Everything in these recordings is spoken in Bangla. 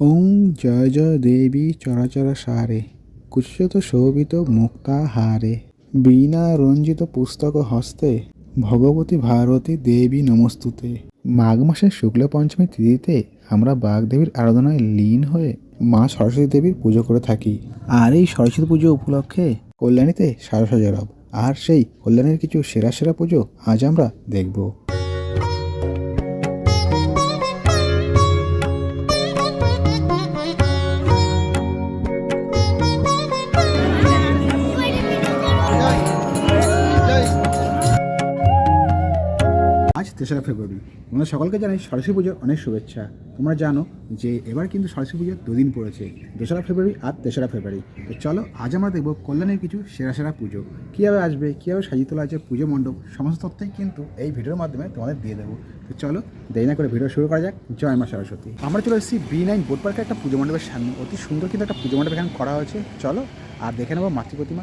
ওং জয় জয় দেবী চরাচর সারে কুচ্যত শোভিত মুক্তাহারে বীণা রঞ্জিত পুস্তক হস্তে, ভগবতী ভারতী দেবী নমস্তুতে। মাঘ মাসের শুক্ল পঞ্চমী তিথিতে আমরা বাগদেবীর আরাধনায় লীন হয়ে মা সরস্বতী দেবীর পুজো করে থাকি। আর এই সরস্বতী পুজো উপলক্ষে কল্যাণীতে সাজসজ্জা রব আর সেই কল্যাণীর কিছু সেরা সেরা পুজো আজ আমরা দেখব। তেসরা ফেব্রুয়ারি। তোমরা সকলকে জানাই সরস্বতী পুজোর অনেক শুভেচ্ছা। তোমরা জানো যে এবার কিন্তু সরস্বতী পুজোর দুদিন পড়েছে, দোসরা ফেব্রুয়ারি আর তেসরা ফেব্রুয়ারি। তো চলো, আজ আমরা দেখব কল্যাণের কিছু সেরা সেরা পুজো। কীভাবে আসবে, কীভাবে সাজিয়ে তোলা আছে পুজো মণ্ডপ, সমস্ত তথ্যই কিন্তু এই ভিডিওর মাধ্যমে তোমাদের দিয়ে দেবো। তো চলো, দেরি না করে ভিডিও শুরু করা যাক। জয় মা সরস্বতী। আমরা চলে এসেছি বি নাইন বোট পার্কের একটা পুজো মণ্ডপের সামনে। অতি সুন্দর কিন্তু একটা পুজো মণ্ডপ এখানে করা হয়েছে। চলো, আর দেখে নেব মাতৃ প্রতিমা।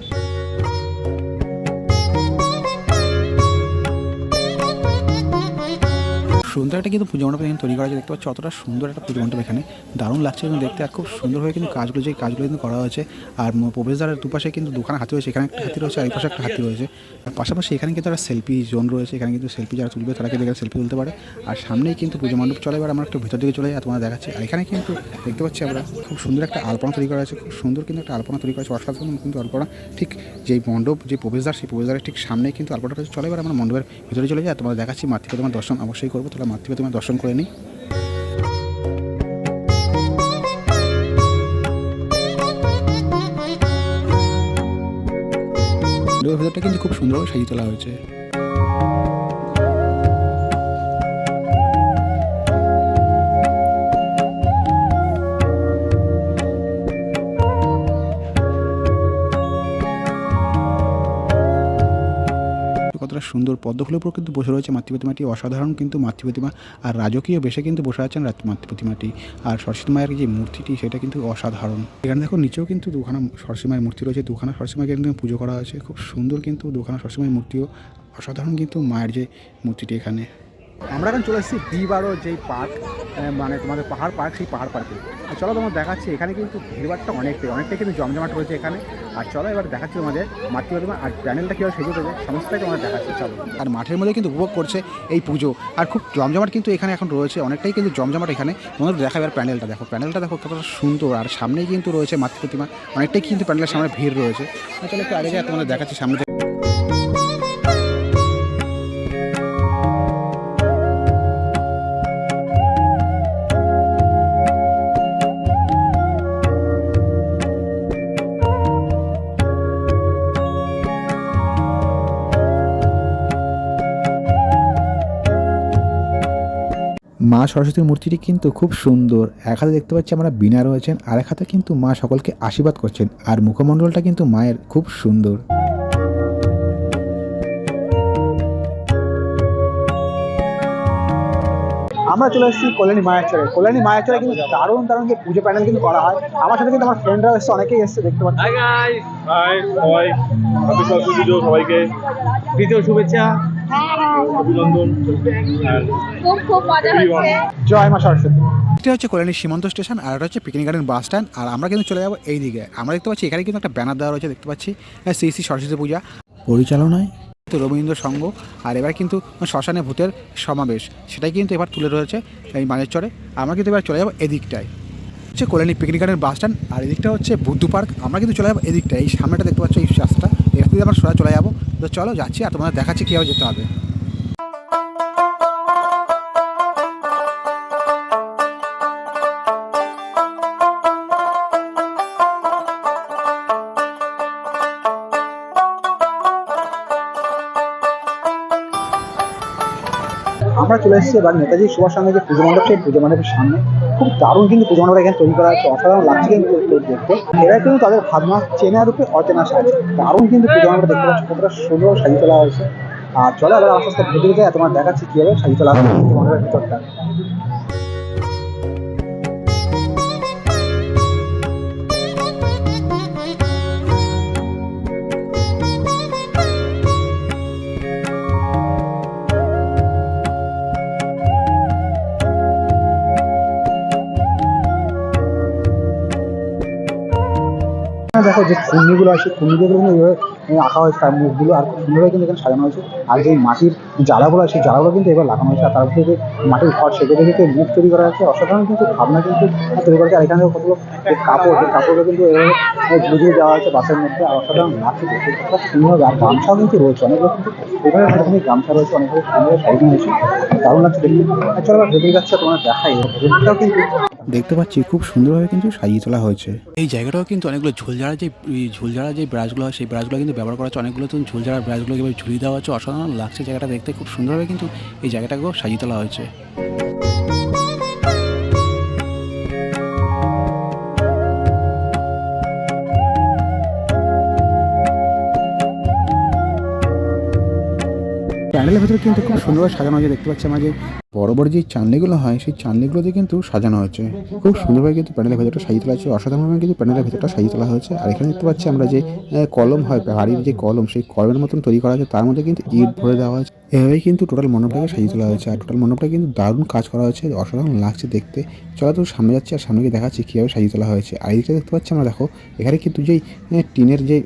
সুন্দর একটা কিন্তু পুজো মণ্ডপ এখানে তৈরি করা হয়েছে। দেখতে পাচ্ছি, অতটা সুন্দর একটা পুজো মণ্ডপ এখানে। দারুণ লাগছে এবং দেখতে, আর খুব সুন্দরভাবে কিন্তু কাজগুলো, যে কাজগুলো কিন্তু করা হয়েছে। আর প্রবেশদ্বারের দুপাশে কিন্তু দোকান, হাতি রয়েছে, এখানে একটা হাতি রয়েছে, আর এই পাশে একটা হাতি রয়েছে। আর পাশাপাশি এখানে কিন্তু একটা সেলফি জোন রয়েছে, এখানে কিন্তু সেলফি যারা তুলবে তারা কিন্তু এখানে সেলফি তুলতে পারে। আর সামনেই কিন্তু পুজো মণ্ডপ চলে, এবার আমরা একটু ভিতর দিকে চলে যাই, আর তোমাদের দেখাচ্ছি। আর এখানে কিন্তু দেখতে পাচ্ছি আমরা, খুব সুন্দর একটা আলপনা তৈরি করা আছে খুব সুন্দর কিন্তু একটা আলপনা তৈরি করা আছে অসাধারণ কিন্তু আলপনা। ঠিক যেই মণ্ডপ, যে প্রবেশদ্বার, সেই প্রবেশদ্বারের ঠিক সামনেই কিন্তু আলপনাটা চলে, এবার আমরা মণ্ডপের ভিতরে চলে যাই, আর তোমাদের দেখাচ্ছি মাতৃ তোমার দর্শন অবশ্যই করব। তাহলে মাতৃপ্রতিমা দর্শন করে নিই। ভেতরটা কিন্তু খুব সুন্দরভাবে সাজিয়ে তোলা হয়েছে। সুন্দর পদ্মফুলের কিন্তু বসে রয়েছে মাতৃপ্রতিমাটি অসাধারণ কিন্তু মাতৃপ্রতিমা আর রাজকীয় বেশে কিন্তু বসে আছেন রাত- মাতৃপ্রতিমাটি আর সরস্বতী মায়ের যে মূর্তিটি, সেটা কিন্তু অসাধারণ। এখানে দেখো নিচেও কিন্তু দুখানা সরস্বতী মায়ের মূর্তি রয়েছে, দুখানা সরস্বতী মায়ের কিন্তু পুজো করা হয়েছে। খুব সুন্দর কিন্তু দুখানা সরস্বতী মায়ের মূর্তিও, অসাধারণ কিন্তু মায়ের যে মূর্তিটি এখানে। আমরা এখন চলে এসেছি বি বারো যেই পার্ক মানে তোমাদের পাহাড় পার্ক, সেই পাহাড় পার্কে। আর চলো তোমার দেখাচ্ছি, এখানে কিন্তু ভিড়ভাড়টা অনেকটাই অনেকটাই কিন্তু জমজমাট রয়েছে এখানে। আর চলো এবার দেখাচ্ছি তোমাদের মাতৃপ্রতিমা আর প্যানেলটা কীভাবে সেজে দেবে সমস্তটাই তোমাদের দেখাচ্ছি, চলো। আর মাঠের মধ্যে কিন্তু উপভোগ করছে এই পুজো। আর খুব জমজমাট কিন্তু এখানে এখন রয়েছে, অনেকটাই কিন্তু জমজমাট এখানে। তোমাদের দেখা এবার প্যানেলটা দেখো প্যানেলটা দেখো, কতটা সুন্দর। আর সামনেই কিন্তু রয়েছে মাতৃপ্রতিমা, অনেকটাই কিন্তু প্যানেলের সামনে ভিড় রয়েছে। চলো একটু আগে তোমাদের দেখাচ্ছি, সামনে মা সরস্বতীর মূর্তিটি কিন্তু খুব সুন্দর। এক হাতে দেখতে পাচ্ছি আমরা বিনা রয়েছেন আর এক হাতে কিন্তু মা সকলকে আশীর্বাদ করছেন আর মুখমণ্ডলটা কিন্তু মায়ের খুব সুন্দর। আমরা চলে এসেছি কল্যাণী মায়ের চরে কল্যাণী মায়ের চরে কিন্তু দারুণ দারুণ যে পুজো প্যান্ডেল কিন্তু করা হয়। আমার সাথে কিন্তু আমার ফ্রেন্ডরাও এসছে অনেকেই এসছে দেখতে পাচ্ছি। সবাইকে। দ্বিতীয় শুভেচ্ছা। অভিনন্দন। খুব খুব মজা হচ্ছে। জয় মা সরস্বতী। এটা হচ্ছে কল্যাণী সীমান্ত স্টেশন আর এটা হচ্ছে পিকনিক গার্ডেন বাস স্ট্যান্ড আর আমরা কিন্তু চলে যাব এই দিকে। আমরা দেখতে পাচ্ছি এখানে কিন্তু একটা ব্যানার দেওয়া রয়েছে দেখতে পাচ্ছি শ্রী শ্রী সরস্বতী পূজা। পরিচালনায়? তো রবীন্দ্র সংঘ আর এবার কিন্তু শ্মশানে ভূতের সমাবেশ সেটাই কিন্তু এবার তুলে রয়েছে এই মানের চরে আমরা কিন্তু এবার চলে যাব এদিকটায়। হচ্ছে Kalyani picnic garden bus stand আর এদিকটা হচ্ছে বুদ্ধ পার্ক আমরা কিন্তু চলে যাব এদিকটা, এই সামনেটা দেখতে পাচ্ছ, এই রাস্তা এই থেকে আমরা সোজা চলে যাব। তো চলো যাচ্ছি, আর তোমাদের দেখাচ্ছি কীভাবে যেতে হবে। চলে এসেছে এবার নেতাজি সুভাষ সঙ্গে যে পুজো মণ্ডপ সেই পুজো মণ্ডপের সামনে খুব দারুণ কিন্তু পুজো মণ্ডপ এখানে তৈরি করা হচ্ছে অসাধারণ লাগছে কিন্তু দেখতে এরা কিন্তু তাদের ভাবনা চেনা রূপে অচেনা সাজে। দারুণ কিন্তু পুজো মণ্ডপ দেখতে পাচ্ছি, কতটা সুন্দর সাজিয়ে তোলা হয়েছে। আর চলো আবার আস্তে আস্তে ভেতরে যায় তোমার দেখাচ্ছি কীভাবে সাজিয়ে তোলা হয়েছে পুজো মণ্ডপের ভিতরটা। দেখো যে খুন্ডিগুলো আছে খুন্ডিগুলো কিন্তু এইভাবে আঁকা হয়েছে তার মুখগুলো আর খুব সুন্দরভাবে কিন্তু এখানে সাজানো হয়েছে। আর যে মাটির জ্বালাগুলো আছে সেই জ্বালাগুলো কিন্তু এবার লাগানো হয়েছে। আর তার উপরে যে মাটির ঘর সেগুলো কিন্তু মুখ তৈরি করা হয়েছে অসাধারণ কিন্তু ভাবনা কিন্তু তৈরি করা হয়েছে আর এখানে কতগুলো যে কাপড় সেই কাপড়গুলো কিন্তু এভাবে ঝুলিয়ে দেওয়া হয়েছে বাসের মধ্যে। আর অসাধারণ লাগছে দেখতে। খুব সুন্দর আর গামছাও কিন্তু রয়েছে। অনেকগুলো কিন্তু এখানে প্রথমে গামছা রয়েছে অনেকগুলো সুন্দর সাইজ হয়েছে দারুণ লাগছে দেখতে। আর চলো এবার ভেতরে যাচ্ছে তোমার দেখাই। ভেতরটাও কিন্তু দেখতে পাচ্ছি খুব সুন্দরভাবে কিন্তু সাজিয়ে তোলা হয়েছে। এই জায়গাটাও কিন্তু অনেকগুলো ঝোলঝাড়া যে ঝুলঝাড়া যে ব্রাশগুলো হয়, সেই ব্রাশগুলো কিন্তু ব্যবহার করা হচ্ছে। অনেকগুলো তো ঝুলঝাড়া ব্রাশগুলো এভাবে ঝুলিয়ে দেওয়া হচ্ছে। অসাধারণ লাগছে জায়গাটা দেখতে। খুব সুন্দরভাবে কিন্তু এই জায়গাটাকেও সাজিয়ে তোলা হয়েছে। প্যান্ডেলের ভেতরে কিন্তু খুব সুন্দরভাবে সাজানো হয়েছে, দেখতে পাচ্ছি আমরা যে বড় বড় যে চাঁদনিগুলো হয়, সেই চাঁদনিগুলোতে কিন্তু সাজানো হয়েছে। খুব সুন্দরভাবে কিন্তু প্যান্ডেলের ভেতরটা সাজিয়ে তোলা হয়েছে, অসাধারণভাবে কিন্তু প্যান্ডেলের ভেতরটা সাজিয়ে তোলা হয়েছে। আর এখানে দেখতে পাচ্ছি আমরা যে কলম হয়, বাড়ির যে কলম, সেই কলমের মতন তৈরি করা হয়েছে, তার মধ্যে কিন্তু ইট ভরে দেওয়া হয়েছে। এভাবেই কিন্তু টোটাল মণ্ডপটাকে সাজিয়ে তোলা হয়েছে, আর টোটাল মণ্ডপটা কিন্তু দারুণ কাজ করা হয়েছে, অসাধারণ লাগছে দেখতে। চলো তো সামনে যাচ্ছে আর সামনে দেখাচ্ছি কীভাবে সাজিয়ে তোলা হয়েছে। আর এইদিকে দেখতে পাচ্ছি আমরা, দেখো, এখানে কিন্তু যেই টিনের যে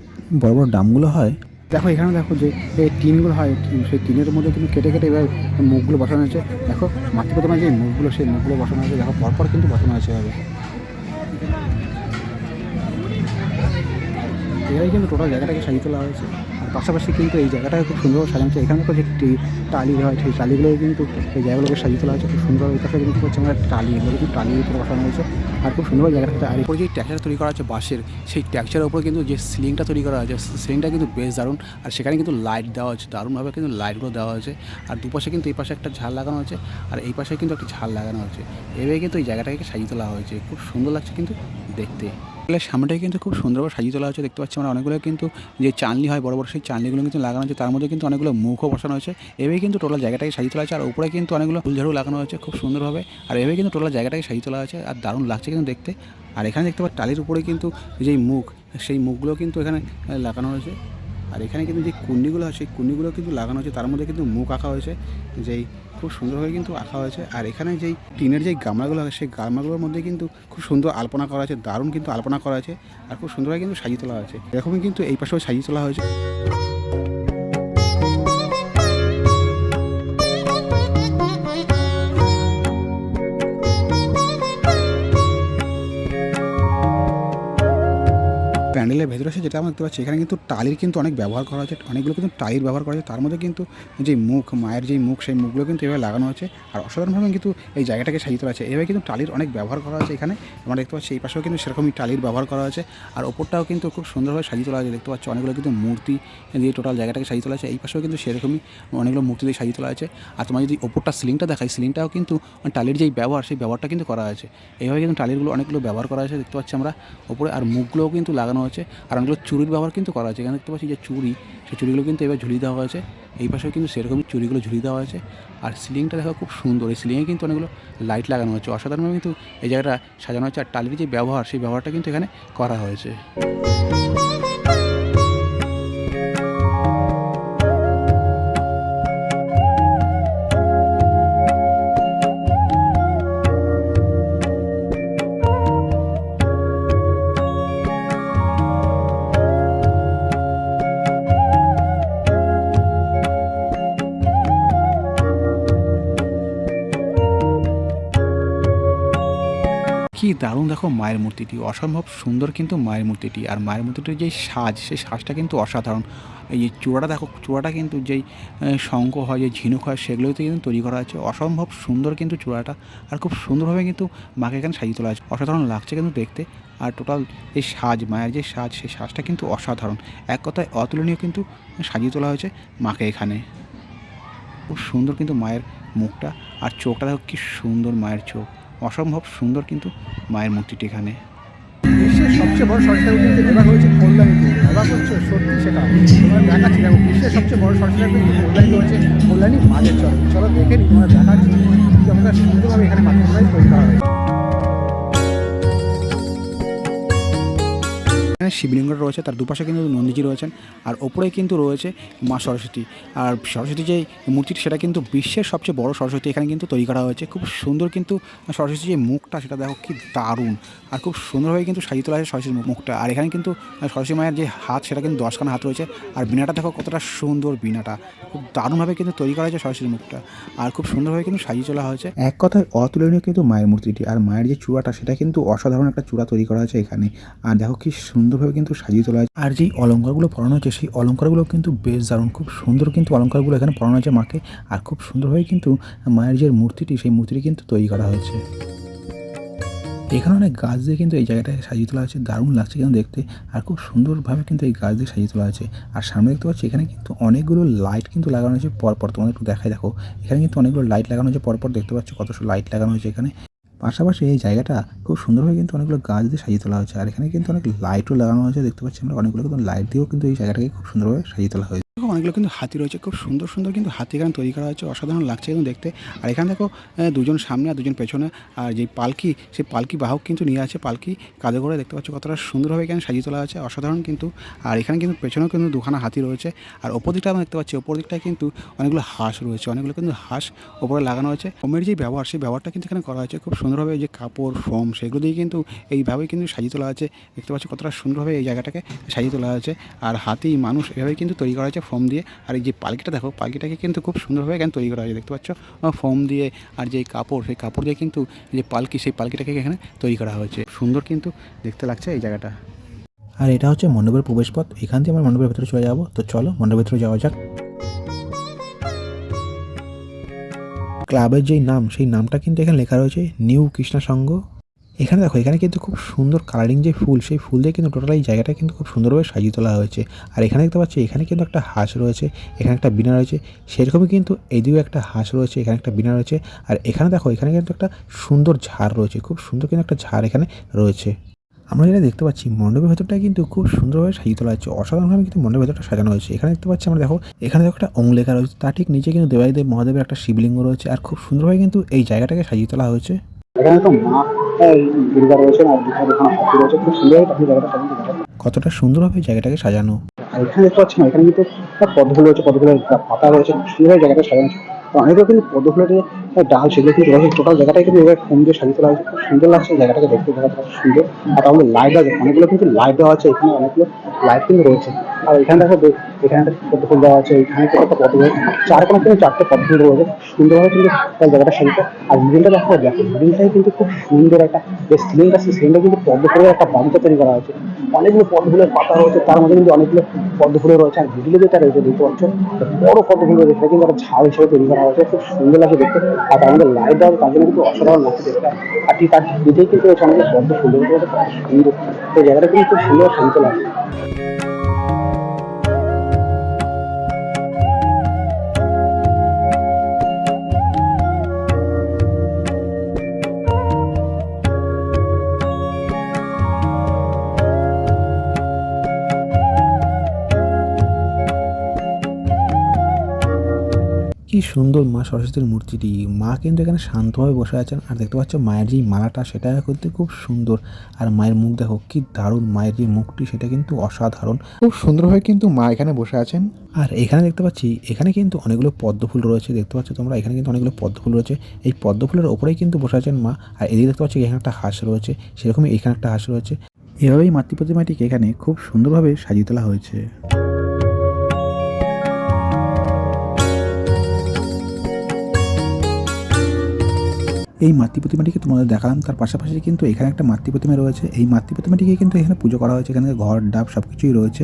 বড় বড় ডামগুলো হয় দেখো এখানে দেখো যে এই টিনগুলো হয় সেই টিনের মধ্যে কিন্তু কেটে কেটে এবার মুখগুলো বসানো হয়েছে। দেখো মাতৃপ্রতিমার যে মুখগুলো, সেই মুখগুলো বসানো হয়েছে। দেখো, পরপর কিন্তু বসানো হয়েছে এভাবে। এভাবে কিন্তু টোটাল জায়গাটাকে সাজিয়ে তোলা হয়েছে। আর পাশাপাশি কিন্তু এই জায়গাটাকে খুব সুন্দরভাবে সাজানো হয়েছে। এখানে যে টালি হয় সেই টালিগুলো কিন্তু এই জায়গাগুলোকে সাজিয়ে তোলা হয়েছে। খুব সুন্দরভাবে কিন্তু হচ্ছে আমরা টালি। এগুলো কিন্তু উপরে বসানো হয়েছে। আর খুব সুন্দর জায়গাটা আর উপরে যে ট্যাক্সার তৈরি করা হচ্ছে বাসের সেই ট্যাক্সারের উপরে কিন্তু যে সিলিংটা তৈরি করা হয়েছে সিলিংটা কিন্তু বেশ দারুণ। আর সেখানে কিন্তু লাইট দেওয়া হচ্ছে দারুণভাবে কিন্তু লাইটগুলো দেওয়া হয়েছে আর দুপাশে কিন্তু এই পাশে একটা ঝাল লাগানো আছে, আর এই পাশে কিন্তু একটা ঝাল লাগানো আছে। এভাবে কিন্তু এই জায়গাটাকে সাজিয়ে তোলা হয়েছে। খুব সুন্দর লাগছে কিন্তু দেখতে। এগুলো সামনেটাই কিন্তু খুব সুন্দরভাবে সাজিয়ে তোলা হয়েছে, দেখতে পাচ্ছি আমরা অনেকগুলো কিন্তু যে চানলি হয়, বড় বড় সেই চানলিগুলো কিন্তু লাগানো হয়েছে, তার মধ্যে কিন্তু অনেকগুলো মুখও বসানো হয়েছে এভাবে কিন্তু টোটাল জায়গাটাকে সাজিয়ে তোলা হয়েছে, আর উপরে কিন্তু অনেকগুলো ফুলঝাড়ু লাগানো হয়েছে, খুব সুন্দরভাবে, আর এভাবে কিন্তু টোটাল জায়গাটাকে সাজিয়ে তোলা হয়েছে, আর দারুণ লাগছে কিন্তু দেখতে, আর এখানে দেখতে পাচ্ছি টালির উপরে কিন্তু যেই মুখ, সেই মুখগুলো কিন্তু এখানে লাগানো হয়েছে, আর এখানে কিন্তু যে কুন্ডিগুলো আছে সেই কুন্ডিগুলো কিন্তু লাগানো হয়েছে, তার মধ্যে কিন্তু মুখ আঁকা হয়েছে, যেই খুব সুন্দরভাবে কিন্তু আঁকা হয়েছে। আর এখানে যেই টিনের যেই গামলাগুলো আছে, সেই গামলাগুলোর মধ্যে কিন্তু খুব সুন্দর আলপনা করা আছে, দারুণ কিন্তু আলপনা করা আছে আর খুব সুন্দরভাবে কিন্তু সাজিয়ে তোলা হয়েছে। এরকমই কিন্তু এই পাশেও সাজিয়ে তোলা হয়েছে। ভেতরে যেটা আমরা দেখতে পাচ্ছি, এখানে কিন্তু টালির কিন্তু অনেক ব্যবহার করা হয়েছে, অনেকগুলো কিন্তু টালির ব্যবহার করা হয়েছে। তার মধ্যে কিন্তু যে মুখ, মায়ের যেই মুখ, সেই মুখগুলো কিন্তু এভাবে লাগানো হয়েছে। আর অসাধারণভাবে কিন্তু এই জায়গাটাকে সাজিয়ে তোলা আছে এভাবে কিন্তু টালির অনেক ব্যবহার করা হয়েছে এখানে। আমরা দেখতে পাচ্ছি এই পাশেও কিন্তু সেরকমই টালির ব্যবহার করা হয়েছে। আর ওপরটাও কিন্তু খুব সুন্দরভাবে সাজিয়ে তোলা হয়েছে। দেখতে পাচ্ছি অনেকগুলো কিন্তু মূর্তি দিয়ে টোটাল জায়গাটাকে সাজিয়ে তোলা আছে এই পাশেও কিন্তু সেরকমই অনেকগুলো মূর্তি দিয়ে সাজিয়ে তোলা আছে আর তোমার যদি ওপরটা সিলিংটা দেখাই, সিলিংটাও কিন্তু টালির যেই ব্যবহার, সেই ব্যবহারটা কিন্তু করা হয়েছে। এইভাবে কিন্তু টালিরগুলো অনেকগুলো ব্যবহার করা হয়েছে। দেখতে পাচ্ছি আমরা ওপরে। আর মুখগুলোও কিন্তু লাগানো হয়েছে। আর অনেকগুলো চুরির ব্যবহার কিন্তু করা হয়েছে। এখানে দেখতে পাচ্ছি যে চুরি, সেই চুরিগুলো কিন্তু এবার ঝুলিয়ে দেওয়া হয়েছে। এই পাশেও কিন্তু সেরকম চুরিগুলো ঝুলিয়ে দেওয়া হয়েছে। আর সিলিংটা দেখো খুব সুন্দর, এই সিলিংয়ে কিন্তু অনেকগুলো লাইট লাগানো হয়েছে। অসাধারণভাবে কিন্তু এই জায়গাটা সাজানো হয়েছে। আর টালির যে ব্যবহার, সেই ব্যবহারটা কিন্তু এখানে করা হয়েছে। কি দারুণ, দেখো মায়ের মূর্তিটি। অসম্ভব সুন্দর কিন্তু মায়ের মূর্তিটি। আর মায়ের মূর্তিটির যে সাজ, সেই সাজটা কিন্তু অসাধারণ। এই যে চূড়াটা দেখো, চূড়াটা কিন্তু যেই শঙ্খ হয়, যে ঝিনুক হয় সেগুলোতে কিন্তু তৈরি করা আছে অসম্ভব সুন্দর কিন্তু চূড়াটা। আর খুব সুন্দরভাবে কিন্তু মাকে এখানে সাজিয়ে তোলা আছে অসাধারণ লাগছে কিন্তু দেখতে। আর টোটাল এই সাজ, মায়ের যে সাজ, সেই সাজটা কিন্তু অসাধারণ। এক কথায় অতুলনীয় কিন্তু সাজিয়ে তোলা হয়েছে মাকে এখানে। খুব সুন্দর কিন্তু মায়ের মুখটা। আর চোখটা দেখো কি সুন্দর মায়ের চোখ। অসম্ভব সুন্দর কিন্তু মায়ের মূর্তিটি এখানে। বিশ্বের সবচেয়ে বড় সরকারি কিন্তু এবার হয়েছে কল্যাণীতে অবাক হচ্ছে সত্যি সেটা তোমরা দেখাচ্ছি দেখো, বিশ্বের সবচেয়ে বড় সরকারি কিন্তু কল্যাণী হচ্ছে কল্যাণী মাঝের চল চলো দেখে নি, তোমরা দেখাচ্ছি। যে আমাদের সুন্দরভাবে এখানে মাধ্যমে তৈরি করা হয়েছে। এখানে শিবলিঙ্গটা রয়েছে, তার দুপাশে কিন্তু নন্দীজি রয়েছেন, আর ওপরে কিন্তু রয়েছে মা সরস্বতী। আর সরস্বতী যে মূর্তিটি, সেটা কিন্তু বিশ্বের সবচেয়ে বড় সরস্বতী এখানে কিন্তু তৈরি করা হয়েছে। খুব সুন্দর কিন্তু সরস্বতী যে মুখটা, সেটা দেখো কি দারুণ। আর খুব সুন্দরভাবে কিন্তু সাজিয়ে তোলা হয়েছে সরস্বতী মুখটা। আর এখানে কিন্তু সরস্বতী মায়ের যে হাত, সেটা কিন্তু দশখানা হাত রয়েছে। আর বিনাটা দেখো কতটা সুন্দর বিনাটা খুব দারুণভাবে কিন্তু তৈরি করা হয়েছে সরস্বতীর মুখটা। আর খুব সুন্দরভাবে কিন্তু সাজিয়ে তোলা হয়েছে। এক কথায় অতুলনীয় কিন্তু মায়ের মূর্তিটি। আর মায়ের যে চূড়াটা, সেটা কিন্তু অসাধারণ একটা চূড়া তৈরি করা হয়েছে এখানে। আর দেখো কি সুন্দরভাবে কিন্তু সাজিয়ে তোলা হয়েছে। আর যেই অলঙ্কারগুলো পরানো হয়েছে, সেই অলঙ্কারগুলো কিন্তু বেশ দারুণ, খুব সুন্দর কিন্তু অলঙ্কারগুলো এখানে পরানো হয়েছে মাকে। আর খুব সুন্দরভাবে কিন্তু মায়ের যে মূর্তিটি, সেই মূর্তিটি কিন্তু তৈরি করা হয়েছে। এখানে অনেক গাছ দিয়ে কিন্তু এই জায়গাটায় সাজিয়ে তোলা আছে দারুণ লাগছে কিন্তু দেখতে। আর খুব সুন্দরভাবে কিন্তু এই গাছ দিয়ে সাজিয়ে তোলা আছে আর সামনে দেখতে পাচ্ছি এখানে কিন্তু অনেকগুলো লাইট কিন্তু লাগানো হয়েছে পরপর। তোমাদের একটু দেখাই দেখো, এখানে কিন্তু অনেকগুলো লাইট লাগানো হয়েছে পরপর। দেখতে পাচ্ছ কত লাইট লাগানো হয়েছে এখানে। পাশাপাশি এই জায়গাটা খুব সুন্দরভাবে কিন্তু অনেকগুলো গাছ দিয়ে সাজিয়ে তোলা হয়েছে। আর এখানে কিন্তু অনেক লাইটও লাগানো হয়েছে। দেখতে পাচ্ছি আমরা অনেকগুলো কিন্তু লাইট দিয়েও কিন্তু এই জায়গাটাকে খুব সুন্দরভাবে সাজিয়ে তোলা হয়েছে। দেখো, অনেকগুলো কিন্তু হাতি রয়েছে, খুব সুন্দর সুন্দর কিন্তু হাতি এখানে তৈরি করা হয়েছে, অসাধারণ লাগছে কিন্তু দেখতে। আর এখানে দেখো দুজন সামনে আর দুজন পেছনে, আর যেই পালকি সেই পালকি বাহক কিন্তু নিয়ে আছে, পালকি কাঁধে করে দেখতে পাচ্ছ কতটা সুন্দরভাবে এখানে সাজিয়ে তোলা আছে অসাধারণ কিন্তু। আর এখানে কিন্তু পেছনেও কিন্তু দুখানা হাতি রয়েছে, আর ওপর দিকটা আমরা দেখতে পাচ্ছি, ওপর দিকটায় কিন্তু অনেকগুলো হাঁস রয়েছে, অনেকগুলো কিন্তু হাঁস ওপরে লাগানো হয়েছে। ফোমের যে ব্যবহার, সেই ব্যবহারটা কিন্তু এখানে করা হয়েছে, খুব সুন্দরভাবে যে কাপড়, ফোম, সেগুলো দিয়ে কিন্তু এইভাবেই কিন্তু সাজিয়ে তোলা আছে দেখতে পাচ্ছি কতটা সুন্দরভাবে এই জায়গাটাকে সাজিয়ে তোলা হয়েছে। আর হাতি, মানুষ এভাবেই কিন্তু তৈরি করা হয়েছে ফোম দিয়ে আর এই যে পালকিটা দেখো, পালকিটাকে কিন্তু খুব সুন্দরভাবে এখানে তৈরি করা হয়েছে, দেখতে পাচ্ছ? ফোম দিয়ে আর যে কাপড়, সেই কাপড় দিয়ে কিন্তু যে পালকি, সেই পালকিটাকে এখানে তৈরি করা হয়েছে। সুন্দর কিন্তু দেখতে লাগছে এই জায়গাটা। আর এটা হচ্ছে মণ্ডপের প্রবেশপথ, এখান থেকে আমরা মণ্ডপের ভেতরে চলে যাব। তো চলো, মণ্ডপের ভেতরে যাওয়া যাক। ক্লাবের যেই নাম, সেই নামটা কিন্তু এখানে লেখা রয়েছে, নিউ কৃষ্ণা সংঘ এখানে দেখো, এখানে কিন্তু খুব সুন্দর কালারিং যে ফুল, সেই ফুল দিয়ে কিন্তু টোটাল এই জায়গাটা কিন্তু খুব সুন্দরভাবে সাজিয়ে তোলা হয়েছে। আর এখানে দেখতে পাচ্ছি, এখানে কিন্তু একটা হাঁস রয়েছে, এখানে একটা বিনা রয়েছে, সেরকমই কিন্তু এদিকেও একটা হাঁস রয়েছে, এখানে একটা বিনা রয়েছে। আর এখানে দেখো, এখানে কিন্তু একটা সুন্দর ঝাড় রয়েছে, খুব সুন্দর কিন্তু একটা ঝাড় এখানে রয়েছে। আমরা যেটা দেখতে পাচ্ছি, মণ্ডপের ভেতরটা কিন্তু খুব সুন্দরভাবে সাজিয়ে তোলা হয়েছে, অসাধারণভাবে কিন্তু মণ্ডপের ভেতরটা সাজানো হয়েছে। এখানে দেখতে পাচ্ছি আমরা, দেখো, এখানে দেখো একটা অং লেখা রয়েছে, তার ঠিক নিচে কিন্তু দেবাদিদেব মহাদেবের একটা শিবলিঙ্গ রয়েছে, আর খুব সুন্দরভাবে কিন্তু এই জায়গাটাকে সাজিয়ে তোলা হয়েছে। এখানে তো দুর্গা রয়েছেন আর দুর্গা দোকান হাতি রয়েছে। খুব সুন্দর আপনি জায়গাটা সাজানো কতটা সুন্দরভাবে হবে জায়গাটাকে সাজানো। আর এখানে দেখতে পাচ্ছি না এখানে কিন্তু একটা পদ্মফুল রয়েছে পদ্মফুলের পাতা রয়েছে সুন্দর জায়গাটা সাজানো অনেক রকম কিন্তু পদ্মফুলের যে ডাল সেগুলো কিন্তু রয়েছে। টোটাল জায়গাটাই কিন্তু এবার ফোন দিয়ে সাজিয়ে তোলা হয়েছে। খুব সুন্দর লাগছে, জায়গাটাকে দেখতে জায়গাটা সুন্দর। আর আমাদের লাইট আছে। অনেকগুলো কিন্তু লাইট দেওয়া আছে। এখানে অনেকগুলো লাইট কিন্তু রয়েছে। আর এখানে দেখো এখানে একটা পদ্মফুল দেওয়া আছে। এখানে একটা পদ্মফুল চার কোনো কিন্তু চারটে পদ্মফুল রয়েছে। সুন্দরভাবে কিন্তু তার জায়গাটা সাজিয়ে আর মিডিলটা দেখো দেখো মিডিলটাই কিন্তু খুব সুন্দর একটা, যে সিলিংটা সেই সিলিংটা কিন্তু পদ্মফুলের একটা বাগিচা তৈরি করা হয়েছে। অনেকগুলো পদ্মফুলের পাতা রয়েছে। তার মধ্যে কিন্তু অনেকগুলো পদ্মফুলের রয়েছে। আর মিডিলে যেটা রয়েছে, দেখতে পাচ্ছ বড় পদ্মফুল রয়েছে। সেটা কিন্তু একটা ঝাল হিসেবে তৈরি করা হয়েছে। খুব সুন্দর লাগছে দেখতে। আর আমাদের লাইট দেওয়া তার কিন্তু অসাধারণ লাগছে দেখতে। আর ঠিক তার দিকেই কিন্তু আমাদের অনেক সুন্দর কত সুন্দর। তো জায়গাটা কিন্তু খুব সুন্দর শান্ত লাগছে। কি সুন্দর মা সরস্বতীর মূর্তিটি। মা কিন্তু এখানে শান্তভাবে বসে আছেন আর দেখতে পাচ্ছ মায়ের যেই মালাটা, সেটা করতে খুব সুন্দর। আর মায়ের মুখ দেখো, কি দারুণ মায়ের যে মুখটি, সেটা কিন্তু অসাধারণ। খুব সুন্দরভাবে কিন্তু মা এখানে বসে আছেন। আর এখানে দেখতে পাচ্ছি, এখানে কিন্তু অনেকগুলো পদ্ম ফুল রয়েছে। দেখতে পাচ্ছ তোমরা, এখানে কিন্তু অনেকগুলো পদ্ম ফুল রয়েছে। এই পদ্ম ফুলের ওপরেই কিন্তু বসে আছেন মা। আর এদিকে দেখতে পাচ্ছি এখানে একটা হাঁস রয়েছে। সেরকমই এখানে একটা হাঁস রয়েছে। এভাবেই মাতৃ প্রতিমাটিকে এখানে খুব সুন্দরভাবে সাজিয়ে তোলা হয়েছে। এই মাতৃ প্রতিমাটিকে তোমাদের দেখালাম। তার পাশাপাশি কিন্তু এখানে একটা মাতৃ প্রতিমা রয়েছে। এই মাতৃ প্রতিমাটিকে কিন্তু এখানে পুজো করা হয়েছে। এখানে ঘর, ডাব সব কিছুই রয়েছে।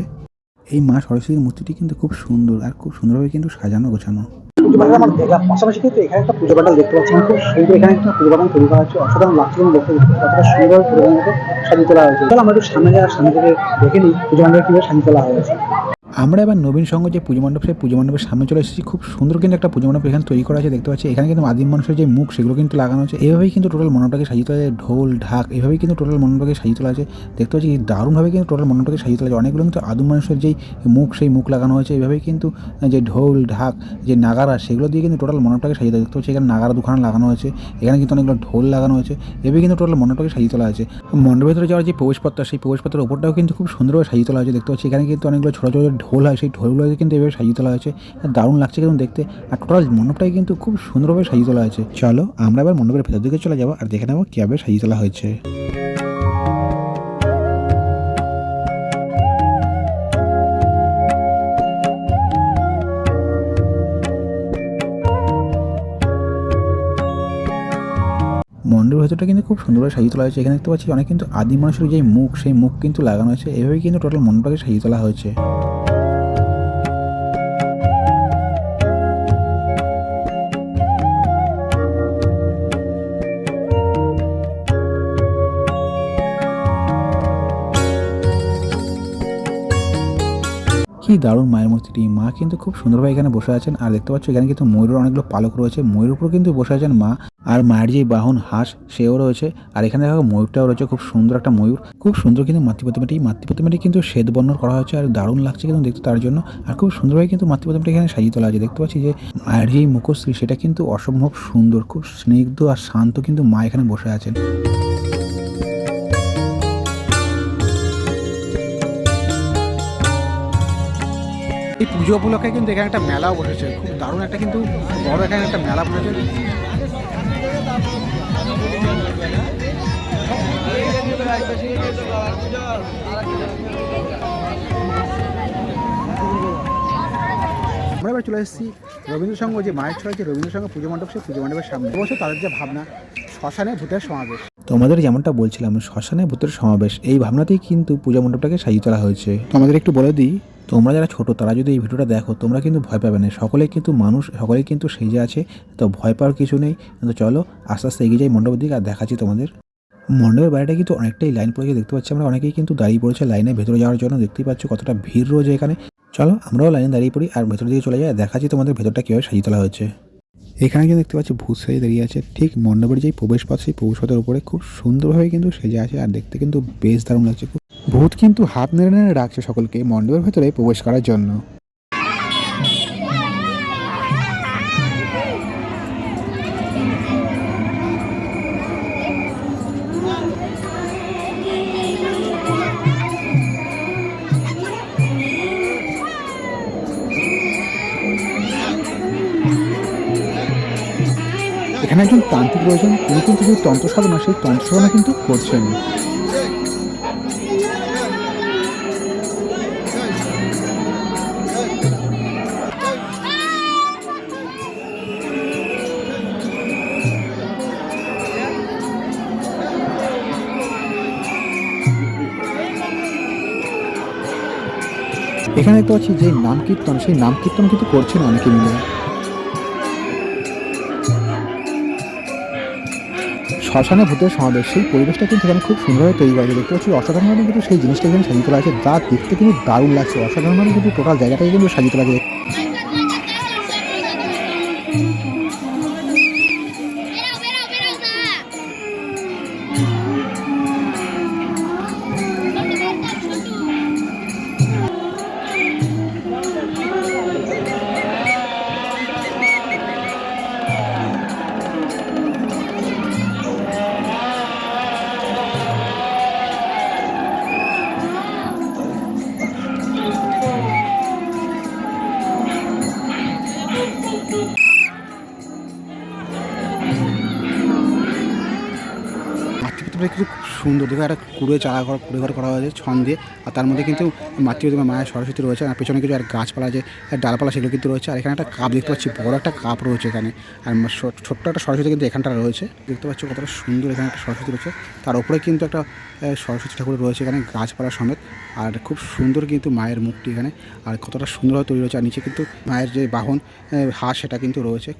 এই মা সরস্বতীর মূর্তিটি কিন্তু খুব সুন্দর আর খুব সুন্দরভাবে কিন্তু সাজানো, গোছানো। পাশাপাশি কিন্তু এখানে একটা পুজো প্যান্ডেল দেখতে পাচ্ছি। খুব সুন্দর এখানে একটা পুজো প্যান্ডেল তৈরি করা হচ্ছে অসাধারণ লাগছে দেখতে। কতটা সুন্দর পুজো প্যান্ডেলকে সাজিয়ে তোলা হয়েছে। আমরা একটু সামনে যাওয়ার সামনে থেকে দেখে নিই পুজো প্যান্ডেল কীভাবে সাজিয়ে তোলা হয়েছে। আমরা এবার নবীন সঙ্গ যে পুজো মণ্ডপ, সেই পুজো মণ্ডপের সামনে চলে এসেছি। খুব সুন্দর কিন্তু একটা পুজো মণ্ডপ এখানে তৈরি করা আছে, দেখতে পাচ্ছি। এখানে কিন্তু আদিম মানুষের যে মুখ, সেগুলো কিন্তু লাগানো আছে। এভাবেই কিন্তু টোটাল মণ্ডপটাকে সাজিয়ে তোলা আছে ঢোল, ঢাক, এভাবেই কিন্তু টোটাল মণ্ডপটাকে সাজিয়ে তোলা আছে। দেখতে পাচ্ছি দারুণভাবে কিন্তু টোটাল মণ্ডপটাকে সাজিয়ে তোলা আছে। অনেকগুলো কিন্তু আদিম মানুষের যেই মুখ, সেই মুখ লাগানো হয়েছে। এভাবেই কিন্তু যে ঢোল, ঢাক, যে নাগারা, সেগুলো দিয়ে কিন্তু টোটাল মণ্ডপটাকে সাজিয়ে তোলা দেখতে পাচ্ছি, এখানে নাগারা দুখানা লাগানো হয়েছে। এখানে কিন্তু অনেকগুলো ঢোল লাগানো হয়েছে। এভাবে কিন্তু টোটাল মণ্ডপটাকে সাজিয়ে তোলা আছে। মণ্ডপের ভেতরে যাওয়ার যে প্রবেশপত্র সেই প্রবেশপত্রের ওপরটাও কিন্তু খুব সুন্দরভাবে সাজিয়ে তোলা হয়েছে। দেখতে পাচ্ছি, এখানে কিন্তু অনেকগুলো ছোটো ছোটো ঢোল হয়, সেই ঢোলগুলো কিন্তু এভাবে সাজিয়ে তোলা হয়েছে। দারুণ লাগছে কিন্তু দেখতে। আর টোটাল মণ্ডপটাকে কিন্তু খুব সুন্দরভাবে সাজিয়ে তোলা হয়েছে। চলো, আমরা এবার মণ্ডপের ভেতর দিকে চলে যাব আর দেখে নেব কীভাবে সাজিয়ে তোলা হয়েছে। মণ্ডপের ভেতরটা কিন্তু খুব সুন্দরভাবে সাজিয়ে তোলা হয়েছে। এখানে দেখতে পাচ্ছি অনেক কিন্তু আদিম মানুষের যে মুখ, সেই মুখ কিন্তু লাগানো হয়েছে। এভাবেই কিন্তু টোটাল মণ্ডপটাকে সাজিয়ে তোলা হয়েছে। কি দারুণ মায়ের মূর্তিটি। মা কিন্তু খুব সুন্দরভাবে এখানে বসে আছেন। আর দেখতে পাচ্ছ এখানে কিন্তু ময়ূরের অনেকগুলো পালক রয়েছে। ময়ূরের উপর কিন্তু বসে আছেন মা। আর মায়ের যে বাহন, হাঁস, সেও রয়েছে। আর এখানে দেখো ময়ূরটাও রয়েছে। খুব সুন্দর একটা ময়ূর। খুব সুন্দর কিন্তু মাতৃপ্রতিমাটি। মাতৃপ্রতিমাটি কিন্তু শ্বেত বর্ণর করা হয়েছে আর দারুণ লাগছে কিন্তু দেখতে তার জন্য। আর খুব সুন্দরভাবে কিন্তু মাতৃপ্রতিমাটি এখানে সাজিয়ে তোলা আছে। দেখতে পাচ্ছি যে মায়ের যেই মুখশ্রী, সেটা কিন্তু অসম্ভব সুন্দর, খুব স্নিগ্ধ আর শান্ত কিন্তু মা এখানে বসে আছেন। এই পুজো উপলক্ষে কিন্তু এখানে একটা মেলাও বসেছে। খুব দারুণ একটা কিন্তু বড় এখানে একটা মেলা বসেছে। আমরা এবার চলে এসেছি রবীন্দ্রসংঘ যে মায়ের ছড়া যে রবীন্দ্রসংঘ পুজো মণ্ডপ, সেই পুজো মণ্ডপের সামনে। অবশ্য তাদের যে ভাবনা, শ্মশানে ভূতের সমাবেশ। তোমাদের যেমনটা বলছিলাম, শ্মশানে ভূতের সমাবেশ, এই ভাবনাতেই কিন্তু পূজা মণ্ডপটাকে সাজিয়ে তোলা হয়েছে। তোমাদের একটু বলে দিই, তোমরা যারা ছোট, তারা যদি এই ভিডিওটা দেখো, তোমরা কিন্তু ভয় পাবে না। সকলে কিন্তু মানুষ, সকলেই কিন্তু সেজে আছে, তো ভয় পাওয়ার কিছু নেই। তো চলো, আস্তে আস্তে এগিয়ে যাই মণ্ডপের দিকে আর দেখাচ্ছি তোমাদের। মণ্ডপের বাইরেটা কিন্তু অনেকটাই লাইন পড়েছে, দেখতে পাচ্ছি আমরা অনেকেই কিন্তু দাঁড়িয়ে পড়েছে লাইনে ভেতরে যাওয়ার জন্য। দেখতেই পাচ্ছ কতটা ভিড় রয়েছে এখানে। চলো, আমরাও লাইনে দাঁড়িয়ে পড়ি আর ভেতর দিকে চলে যাই দেখাচ্ছি তোমাদের ভেতরটা কীভাবে সাজিয়ে তোলা হয়েছে। এখানে কিন্তু দেখতে পাচ্ছি ভূত সেজে দাঁড়িয়ে আছে। ঠিক মণ্ডপের যেই প্রবেশ প্রবেশপথ সেই প্রবেশ পথের উপরে খুব সুন্দরভাবে কিন্তু সেজে আছে আর দেখতে কিন্তু বেশ দারুণ লাগছে। খুব ভূত কিন্তু হাত নেড়ে নেড়ে ডাকছে সকলকে মণ্ডপের ভেতরে প্রবেশ করার জন্য। এখানে একজন তান্ত্রিক রয়েছেন। তিনি কিন্তু যে তন্ত্র সাধনা, সেই তন্ত্র সাধনা কিন্তু করছেন। এখানে দেখতে পাচ্ছি যে নাম কীর্তন, সেই নাম কীর্তন কিন্তু করছেন অনেকে মিলে। শ্মশানে ভূতের সমাবেশ। সেই পরিবেশটা কিন্তু এখানে খুব সুন্দরভাবে তৈরি করা দেখতে পাচ্ছি অসাধারণভাবে কিন্তু সেই জিনিসটা এখানে সাজিয়ে তোলা আছে। যা দেখতে কিন্তু দারুণ লাগছে। অসাধারণভাবে কিন্তু টোটাল জায়গাটাই কিন্তু সাজিয়ে তোলা আছে। মাতৃপ্রতিমা কিন্তু খুব সুন্দর। দেখো একটা কুড়ে চালা ঘর কুড়ে ঘর করা হয়েছে ছন দিয়ে। আর তার মধ্যে কিন্তু মাতৃপ্রতিমা মায়ের সরস্বতী রয়েছে। আর পেছনে কিছু আর গাছপালা আছে ডালপালা সেগুলো কিন্তু রয়েছে। আর এখানে একটা কাপ দেখতে পাচ্ছি, বড় একটা কাপ রয়েছে এখানে। আর ছোট্ট একটা সরস্বতী কিন্তু এখানটা রয়েছে। দেখতে পাচ্ছি কতটা সুন্দর এখানে একটা সরস্বতী রয়েছে। তার উপরে কিন্তু একটা সরস্বতী ঠাকুর রয়েছে এখানে, গাছপালা সমেত। আর খুব সুন্দর কিন্তু মায়ের মুখটি এখানে। আর কতটা সুন্দরভাবে তৈরি রয়েছে আর নিচে কিন্তু মায়ের যে বাহন হাঁস সেটা কিন্তু রয়েছে।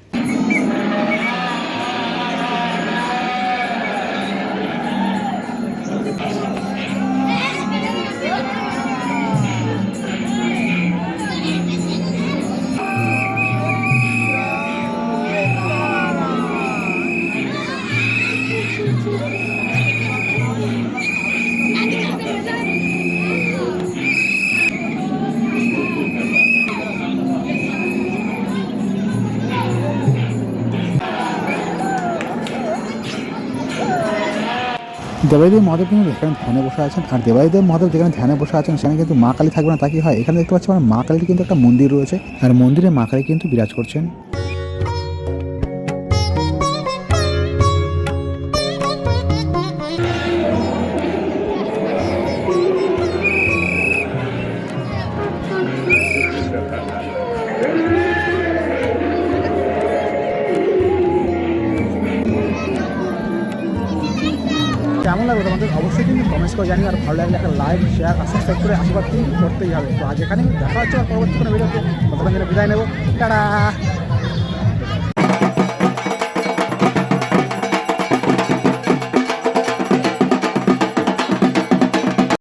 দেবাদিদেব মহাদেব কিন্তু এখানে ধ্যানে বসে আছেন, আর দেবাইদেব মহাদেব যেখানে ধ্যানে বসে আছেন, সেখানে কিন্তু মা কালী থাকবে না, তা কি হয়? এখানে দেখতে পাচ্ছি মানে মা কালীর কিন্তু একটা মন্দির রয়েছে, আর মন্দিরে মা কালী কিন্তু বিরাজ করছেন। লাগল তোমাদের? অবশ্যই কিন্তু কমেন্টস করে জানি আর ভালো লাগলে একটা লাইক শেয়ার আর সাবস্ক্রাইব করে আশীর্বাদ কিন্তু করতেই হবে। তো আজ এখানেই দেখা হচ্ছে আর পরবর্তী কোনো ভিডিওতে ততক্ষণ বিদায় নেব। টাটা!